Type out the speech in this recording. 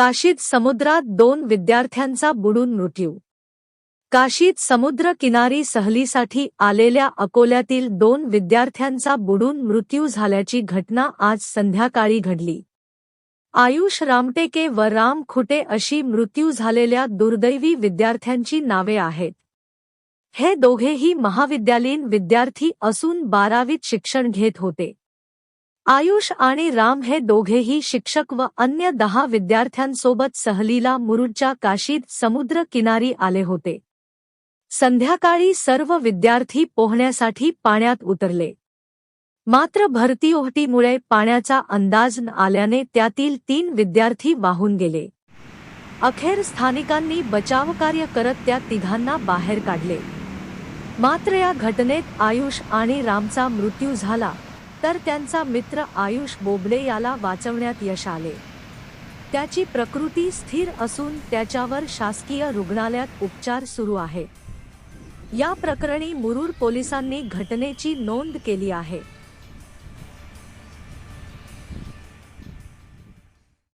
काशीत समुद्रात दोन विद्यार्थ्यांचा बुडून मृत्यू. काशीत समुद्र किनारी सहलीसाठी आलेल्या अकोल्यातील दोन विद्यार्थ्यांचा बुडून मृत्यू झाल्याची घटना आज संध्याकाळी घडली. आयुष रामटेके व राम खुटे अशी मृत्यू झालेल्या दुर्दैवी विद्यार्थ्यांची नावे आहेत. हे दोघेही महाविद्यालयीन विद्यार्थी असून बारावीत शिक्षण घेत होते. आयुष आणि राम हे दोघेही शिक्षक व अन्य दहा विद्यार्थ्यांसोबत सहलीला मुरुडच्या काशीत समुद्र किनारी आले होते. संध्याकाळी सर्व विद्यार्थी पोहण्यासाठी पाण्यात उतरले. मात्र भरती ओहटीमुळे पाण्याचा अंदाज न आल्याने त्यातील तीन विद्यार्थी वाहून गेले. अखेर स्थानिकांनी बचावकार्य करत त्या तिघांना बाहेर काढले. मात्र या घटनेत आयुष आणि रामचा मृत्यू झाला. तर त्यांचा मित्र आयुष बोबडे याला वाचवण्यात यश आले. त्याची प्रकृती स्थिर असून त्याच्यावर शासकीय रुग्णालयात उपचार सुरू आहे. या प्रकरणी मुरूर पोलिसांनी घटनेची नोंद केली आहे.